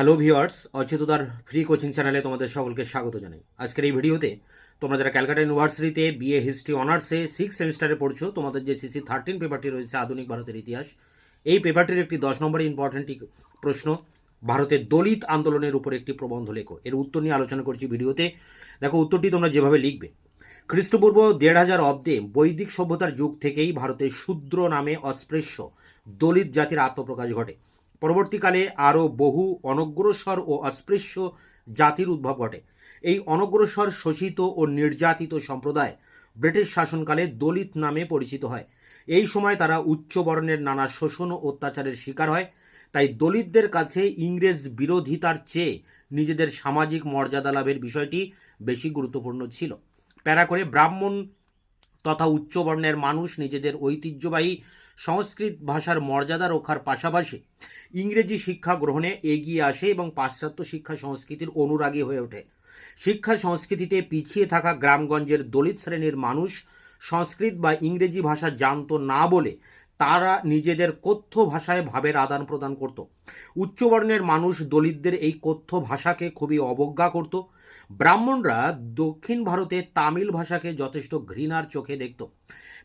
Hello viewers অচেতদার free coaching চ্যানেলে তোমাদের সকলকে স্বাগত জানাই। আজকের এই ভিডিওতে তোমরা যারা ক্যালকাটা ইউনিভার্সিটিতে বিএ হিস্ট্রি অনার্সে সিক্স সেমিস্টারে পড়ছো, তোমাদের যে সিসি থার্টিন পেপারটি রয়েছে, আধুনিক ভারতের ইতিহাস, এই পেপারটির একটি দশ নম্বর ইম্পর্টেন্ট প্রশ্ন, ভারতের দলিত আন্দোলনের উপর একটি প্রবন্ধ লেখো। এর উত্তর নিয়ে আলোচনা করছি ভিডিওতে দেখো, উত্তরটি তোমরা যেভাবে লিখবে, খ্রিস্টপূর্ব দেড় হাজার অব্দে বৈদিক সভ্যতার যুগ থেকেই ভারতের শূদ্র নামে অস্পৃশ্য দলিত জাতির আত্মপ্রকাশ ঘটে। পরবর্তীকালে আরও বহু অনগ্রসর ও অস্পৃশ্য জাতির উদ্ভব ঘটে। এই অনগ্রসর শোষিত ও নির্যাতিত সম্প্রদায় ব্রিটিশ শাসনকালে দলিত নামে পরিচিত হয়। এই সময় তারা উচ্চ বর্ণের নানা শোষণ ও অত্যাচারের শিকার হয়। তাই দলিতদের কাছে ইংরেজ বিরোধিতার চেয়ে নিজেদের সামাজিক মর্যাদা লাভের বিষয়টি বেশি গুরুত্বপূর্ণ ছিল। প্যারা করে ব্রাহ্মণ তথা উচ্চ বর্ণের মানুষ নিজেদের ঐতিহ্যবাহী সংস্কৃত ভাষার মর্যাদা রক্ষার পাশাপাশি ইংরেজি শিক্ষা গ্রহণে এগিয়ে আসে এবং পাশ্চাত্য শিক্ষা সংস্কৃতির অনুরাগী হয়ে ওঠে। শিক্ষা সংস্কৃতিতে পিছিয়ে থাকা গ্রামগঞ্জের দলিত শ্রেণির মানুষ সংস্কৃত বা ইংরেজি ভাষা জানতো না বলে তারা নিজেদের কথ্য ভাষায় ভাবের আদান প্রদান করত। উচ্চবর্ণের মানুষ দলিতদের এই কথ্য ভাষাকে খুবই অবজ্ঞা করত। ব্রাহ্মণরা দক্ষিণ ভারতে তামিল ভাষাকে যথেষ্ট ঘৃণার চোখে দেখত।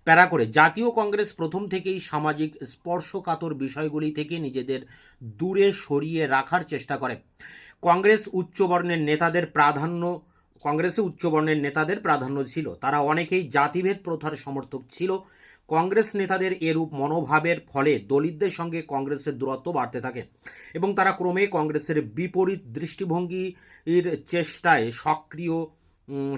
প্যারা করে। জাতীয় কংগ্রেস প্রথম থেকেই সামাজিক স্পর্শকাতর বিষয়গুলি থেকে নিজেদের দূরে সরিয়ে রাখার চেষ্টা করে। কংগ্রেস উচ্চবর্ণের নেতাদের প্রাধান্য, কংগ্রেসে উচ্চবর্ণের নেতাদের প্রাধান্য ছিল। তারা অনেকেই জাতিভেদ প্রথার সমর্থক ছিল। কংগ্রেস নেতাদের এরূপ মনোভাবের ফলে দলিতদের সঙ্গে কংগ্রেসের দূরত্ব বাড়তে থাকে এবং তারা ক্রমে কংগ্রেসের বিপরীত দৃষ্টিভঙ্গির চেষ্টায় সক্রিয়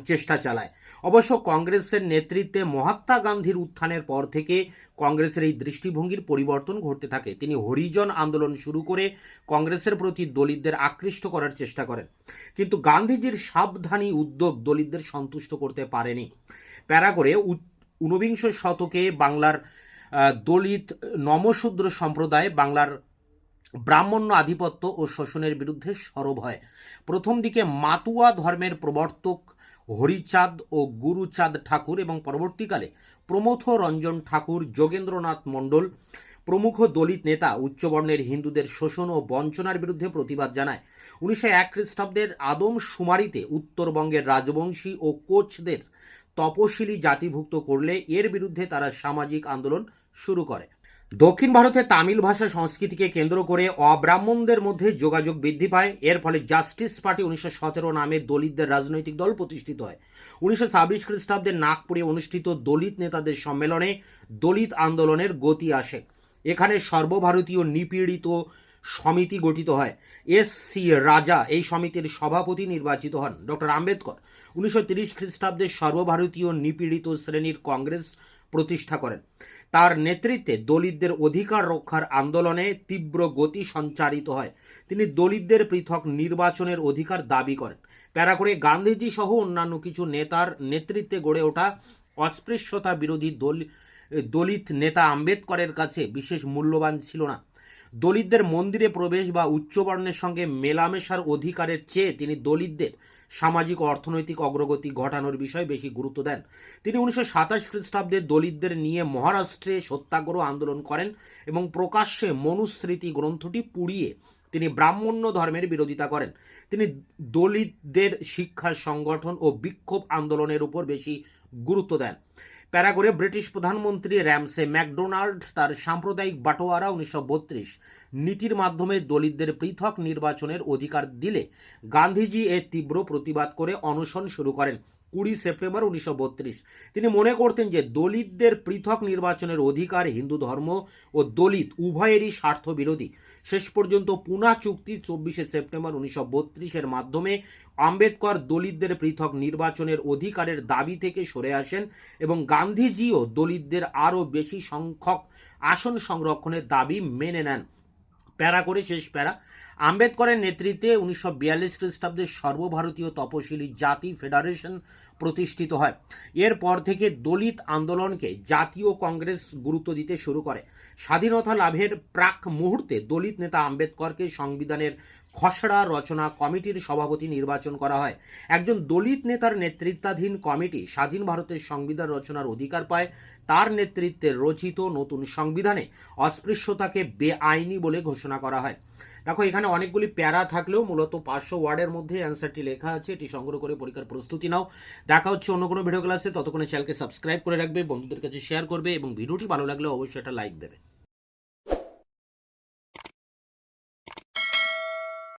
চেষ্টা চালায়। অবশ্য কংগ্রেসের নেতৃত্বে মহাত্মা গান্ধীর উত্থানের পর থেকে কংগ্রেসের এই দৃষ্টিভঙ্গির পরিবর্তন ঘটতে থাকে। তিনি হরিজন আন্দোলন শুরু করে কংগ্রেসের প্রতি দলিতদের আকৃষ্ট করার চেষ্টা করেন। কিন্তু গান্ধীজির সাবধানী উদ্যোগ দলিতদের সন্তুষ্ট করতে পারেনি। প্যারা করে ঊনবিংশ শতকে বাংলার দলিত নমশূদ্র সম্প্রদায় বাংলার ব্রাহ্মণ্য আধিপত্য ও শোষণের বিরুদ্ধে সরব হয়। প্রথম দিকে মাতুয়া ধর্মের প্রবর্তক হরিচাঁদ ও গুরুচাঁদ ঠাকুর এবং পরবর্তীকালে প্রমথ রঞ্জন ঠাকুর, যোগেন্দ্রনাথ মণ্ডল, প্রমুখ দলিত নেতা, উচ্চবর্ণের হিন্দুদের শোষণ ও বঞ্চনার বিরুদ্ধে প্রতিবাদ জানায়। উনিশশো এক খ্রিস্টাব্দের আদম শুমারিতে উত্তরবঙ্গের রাজবংশী ও কোচদের তপশিলি জাতিভুক্ত করলে এর বিরুদ্ধে তারা সামাজিক আন্দোলন শুরু করে। দক্ষিণ ভারতে তামিল ভাষা সংস্কৃতিকে কেন্দ্র করে অব্রাহ্মণদের মধ্যে যোগাযোগ বৃদ্ধি পায়। এর ফলে জাস্টিস পার্টি উনিশশো সতেরো নামে দলিতদের রাজনৈতিক দল প্রতিষ্ঠিত হয়। উনিশশো ছাব্বিশ খ্রিস্টাব্দে নাগপুরে অনুষ্ঠিত দলিত নেতাদের সম্মেলনে দলিত আন্দোলনের গতি আসে। এখানে সর্বভারতীয় নিপীড়িত সমিতি গঠিত হয়। এস সি রাজা এই সমিতির সভাপতি নির্বাচিত হন। ডক্টর আম্বেদকর উনিশশো তিরিশ খ্রিস্টাব্দে সর্বভারতীয় নিপীড়িত শ্রেণির কংগ্রেস প্রতিষ্ঠা করেন। তার নেতৃত্বে দলিতদের অধিকার রক্ষার আন্দোলনে তীব্র গতি সঞ্চারিত হয়। তিনি দলিতদের পৃথক নির্বাচনের অধিকার দাবি করেন। প্যারা করে গান্ধীজি সহ অন্যান্য কিছু নেতার নেতৃত্বে গড়ে ওঠা অস্পৃশ্যতা বিরোধী দল দলিত নেতা আম্বেদকরের কাছে বিশেষ মূল্যবান ছিল না। দলিতদের মন্দিরে প্রবেশ বা উচ্চবর্ণের সঙ্গে মেলামেশার অধিকারের চেয়ে তিনি দলিতদের সামাজিক, অর্থনৈতিক অগ্রগতি ঘটানোর বিষয়ে বেশি গুরুত্ব দেন। তিনি উনিশশো সাতাশ খ্রিস্টাব্দে দলিতদের নিয়ে মহারাষ্ট্রে সত্যাগ্রহ আন্দোলন করেন এবং প্রকাশ্যে মনুস্মৃতি গ্রন্থটি পুড়িয়ে তিনি ব্রাহ্মণ্য ধর্মের বিরোধিতা করেন। তিনি দলিতদের শিক্ষা সংগঠন ও বিক্ষোভ আন্দোলনের উপর বেশি গুরুত্ব দেন। প্যারা করে ব্রিটিশ প্রধানমন্ত্রী র্যামসে ম্যাকডোনাল্ড তার সাম্প্রদায়িক বাটোয়ারা উনিশশো বত্রিশ নীতির মাধ্যমে দলিতদের পৃথক নির্বাচনের অধিকার দিলে গান্ধীজি এর তীব্র প্রতিবাদ করে অনশন শুরু করেন। কুড়ি সেপ্টেম্বর উনিশশো তিনি মনে করতেন যে দলিতদের পৃথক নির্বাচনের অধিকার হিন্দু ধর্ম ও দলিত উভয়েরই স্বার্থ বিরোধী শেষ পর্যন্ত পুনা চুক্তি চব্বিশে সেপ্টেম্বর উনিশশো বত্রিশের মাধ্যমে আম্বেদকর দলিতদের পৃথক নির্বাচনের অধিকারের দাবি থেকে সরে আসেন এবং গান্ধীজিও দলিতদের আরও বেশি সংখ্যক আসন সংরক্ষণের দাবি মেনে নেন। প্যারা করে শেষ প্যারা। আম্বেদকরের নেতৃত্বে উনিশশো বিয়াল্লিশ খ্রিস্টাব্দে সর্বভারতীয় তপশিলি জাতি ফেডারেশন প্রতিষ্ঠিত হয়। এরপর থেকে দলিত আন্দোলনকে জাতীয় কংগ্রেস গুরুত্ব দিতে শুরু করে। স্বাধীনতা লাভের প্রাক মুহূর্তে দলিত নেতা আম্বেদকরকে সংবিধানের খসড়া রচনা কমিটির সভাপতি নির্বাচন করা হয়। একজন দলিত নেতার নেতৃত্বাধীন কমিটি স্বাধীন ভারতের সংবিধান রচনার অধিকার পায়। তার নেতৃত্বে রচিত নতুন সংবিধানে অস্পৃশ্যতাকে বেআইনি বলে ঘোষণা করা হয়। দেখো, এখানে অনেকগুলি প্যারা থাকলেও মূলত পাঁচশো ওয়ার্ডের মধ্যে অ্যান্সারটি লেখা আছে। এটি সংগ্রহ করে পরীক্ষার প্রস্তুতি নাও। দেখা হচ্ছে অন্য কোনো ভিডিও ক্লাসে। ততক্ষণে চ্যানেলকে সাবস্ক্রাইব করে রাখবে, বন্ধুদের কাছে শেয়ার করবে এবং ভিডিওটি ভালো লাগলে অবশ্যই একটা লাইক দেবে।